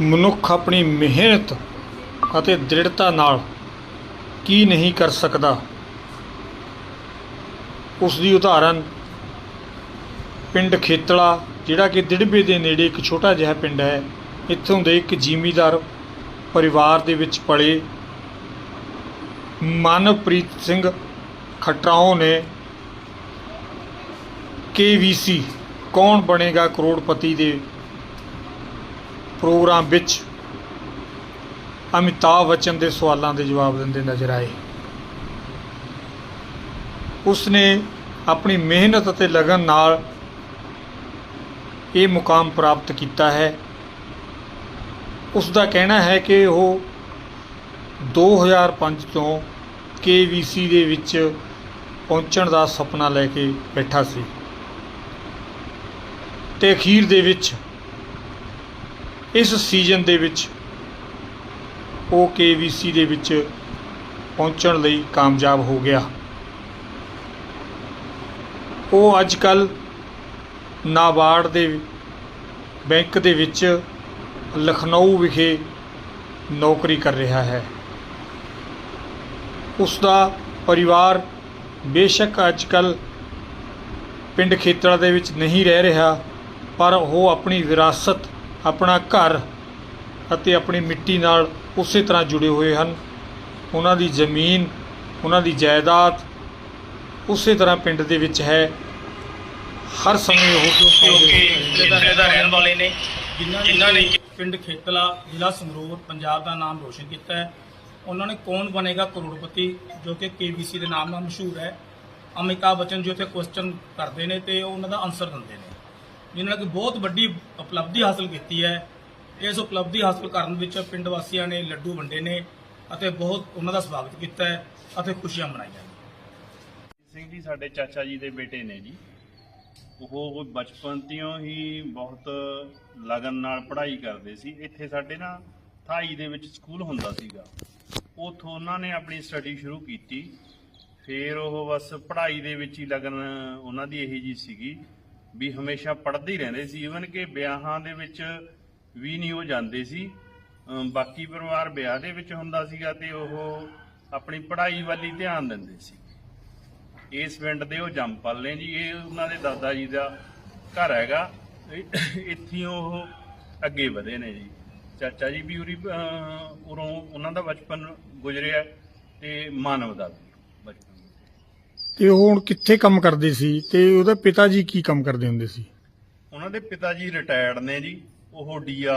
ਮਨੁੱਖ ਆਪਣੀ ਮਿਹਨਤ ਅਤੇ ਦ੍ਰਿੜਤਾ ਨਾਲ ਕੀ ਨਹੀਂ ਕਰ ਸਕਦਾ? ਉਸ ਦੀ ਉਦਾਹਰਨ ਪਿੰਡ ਖੇਤਲਾ, ਜਿਹੜਾ ਕਿ ਦਿੜਬੇ ਦੇ ਨੇੜੇ ਇੱਕ ਛੋਟਾ ਜਿਹਾ ਪਿੰਡ ਹੈ। ਇੱਥੋਂ ਦੇ ਇੱਕ ਜ਼ਿਮੀਦਾਰ ਪਰਿਵਾਰ ਦੇ ਵਿੱਚ ਪਲੇ ਮਨਪ੍ਰੀਤ ਸਿੰਘ ਖਟਰਾਓ ਨੇ ਕੇਵੀਸੀ ਕੌਣ ਬਣੇਗਾ ਕਰੋੜਪਤੀ ਦੇ ਪ੍ਰੋਗਰਾਮ ਵਿੱਚ ਅਮਿਤਾਭ ਬੱਚਨ ਦੇ ਸਵਾਲਾਂ ਦੇ ਜਵਾਬ ਦਿੰਦੇ ਨਜ਼ਰ ਆਏ। ਉਸਨੇ ਆਪਣੀ ਮਿਹਨਤ ਅਤੇ ਲਗਨ ਨਾਲ ਇਹ ਮੁਕਾਮ ਪ੍ਰਾਪਤ ਕੀਤਾ ਹੈ। ਉਸ ਦਾ ਕਹਿਣਾ ਹੈ ਕਿ ਉਹ 2005 ਤੋਂ KVC ਦੇ ਵਿੱਚ ਪਹੁੰਚਣ ਦਾ ਸੁਪਨਾ ਲੈ ਕੇ ਬੈਠਾ ਸੀ। ਤੇ ਅਖੀਰ ਦੇ ਵਿੱਚ ਇਸ ਸੀਜ਼ਨ ਦੇ ਵਿੱਚ ਉਹ KVC ਦੇ ਵਿੱਚ ਪਹੁੰਚਣ ਲਈ ਕਾਮਯਾਬ ਹੋ ਗਿਆ। ਉਹ ਅੱਜ ਕੱਲ ਨਾਬਾਰਡ ਦੇ ਬੈਂਕ ਦੇ ਵਿੱਚ ਲਖਨਊ ਵਿਖੇ ਨੌਕਰੀ ਕਰ ਰਿਹਾ ਹੈ। ਉਸ ਦਾ ਪਰਿਵਾਰ ਬੇਸ਼ੱਕ ਅੱਜ ਕੱਲ ਪਿੰਡ ਖੇਤਰਾਂ ਦੇ ਵਿੱਚ ਨਹੀਂ ਰਹਿ ਰਿਹਾ, ਪਰ ਉਹ ਆਪਣੀ ਵਿਰਾਸਤ ਆਪਣਾ ਘਰ ਅਤੇ ਆਪਣੀ ਮਿੱਟੀ ਨਾਲ ਉਸੇ ਤਰ੍ਹਾਂ ਜੁੜੇ ਹੋਏ ਹਨ। ਉਹਨਾਂ ਦੀ ਜ਼ਮੀਨ ਉਹਨਾਂ ਦੀ ਜਾਇਦਾਦ ਉਸੇ ਤਰ੍ਹਾਂ ਪਿੰਡ ਦੇ ਵਿੱਚ ਹੈ। ਹਰ ਸਮੇਂ ਉਹ ਕਿਉਂਕਿ ਜ਼ਿਲ੍ਹੇ ਦਾ ਰਹਿਣ ਵਾਲੇ ਨੇ ਜਿਨ੍ਹਾਂ ਨੇ ਪਿੰਡ ਖੇਤਲਾ ਜ਼ਿਲ੍ਹਾ ਸੰਗਰੂਰ ਪੰਜਾਬ ਦਾ ਨਾਮ ਰੋਸ਼ਨ ਕੀਤਾ ਹੈ। ਉਹਨਾਂ ਨੇ ਕੌਣ ਬਣੇਗਾ ਕਰੋੜਪਤੀ ਜੋ ਕਿ ਕੇਬੀਸੀ ਦੇ ਨਾਮ ਨਾਲ ਮਸ਼ਹੂਰ ਹੈ। ਅਮਿਤਾਭ ਬੱਚਨ ਜੀ ਉੱਥੇ ਕੁਐਸਚਨ ਕਰਦੇ ਨੇ ਤੇ ਉਹ ਉਹਨਾਂ ਦਾ ਆਨਸਰ ਦਿੰਦੇ ਨੇ। ਜਿਨ੍ਹਾਂ ਨੇ ਬਹੁਤ ਵੱਡੀ ਉਪਲਬਧੀ ਹਾਸਲ ਕੀਤੀ ਹੈ। ਇਸ ਉਪਲਬਧੀ ਹਾਸਲ ਕਰਨ ਵਿੱਚ ਪਿੰਡ ਵਾਸੀਆਂ ਨੇ ਲੱਡੂ ਵੰਡੇ ਨੇ ਅਤੇ ਬਹੁਤ ਉਹਨਾਂ ਦਾ ਸਵਾਗਤ ਕੀਤਾ ਹੈ ਅਤੇ ਖੁਸ਼ੀਆਂ ਮਨਾਈਆਂ ਨੇ। ਸਿੰਘ ਜੀ, ਸਾਡੇ ਚਾਚਾ ਜੀ ਦੇ ਬੇਟੇ ਨੇ ਜੀ। ਉਹ ਬਚਪਨ ਤੋਂ ਹੀ ਬਹੁਤ ਲਗਨ ਨਾਲ ਪੜ੍ਹਾਈ ਕਰਦੇ ਸੀ। ਇੱਥੇ ਸਾਡੇ ਨਾ ਥਾਈ ਦੇ ਵਿੱਚ ਸਕੂਲ ਹੁੰਦਾ ਸੀਗਾ। ਉਥੋਂ ਉਹਨਾਂ ਨੇ ਆਪਣੀ ਸਟੱਡੀ ਸ਼ੁਰੂ ਕੀਤੀ। ਫਿਰ ਉਹ ਬਸ ਪੜ੍ਹਾਈ ਦੇ ਵਿੱਚ ਹੀ ਲਗਨ ਉਹਨਾਂ ਦੀ ਇਹੀ ਜੀ ਸੀਗੀ। ਵੀ ਹਮੇਸ਼ਾ ਪੜ੍ਹਦੇ ਹੀ ਰਹਿੰਦੇ ਸੀ। ਇਵਨ ਕਿ ਵਿਆਹਾਂ ਦੇ ਵਿੱਚ ਵੀ ਨਹੀਂ ਉਹ ਜਾਂਦੇ ਸੀ। ਬਾਕੀ ਪਰਿਵਾਰ ਵਿਆਹ ਦੇ ਵਿੱਚ ਹੁੰਦਾ ਸੀਗਾ ਤੇ ਉਹ ਆਪਣੀ ਪੜ੍ਹਾਈ ਵੱਲ ਹੀ ਧਿਆਨ ਦਿੰਦੇ ਸੀ। ਇਸ ਪਿੰਡ ਦੇ ਉਹ ਜੰਮਪਲ ਨੇ ਜੀ, ਇਹ ਉਹਨਾਂ ਦੇ ਦਾਦਾ ਜੀ ਦਾ ਘਰ ਹੈਗਾ। ਇੱਥੇ ਉਹ ਅੱਗੇ ਵਧੇ ਨੇ ਜੀ। ਚਾਚਾ ਜੀ ਵੀ ਉਰੀ ਉਰੋਂ ਉਹਨਾਂ ਦਾ ਬਚਪਨ ਗੁਜ਼ਰਿਆ ਤੇ ਮਾਨਵ ਦਾ ਤੇ ਉਹ ਹੁਣ ਕਿੱਥੇ ਕੰਮ ਕਰਦੇ ਸੀ ਤੇ ਉਹਦੇ ਪਿਤਾ ਜੀ ਕੀ ਕੰਮ ਕਰਦੇ ਹੁੰਦੇ ਸੀ? ਉਹਨਾਂ ਦੇ ਪਿਤਾ ਜੀ ਰਿਟਾਇਰਡ ਨੇ ਜੀ, ਉਹ ਡੀਆ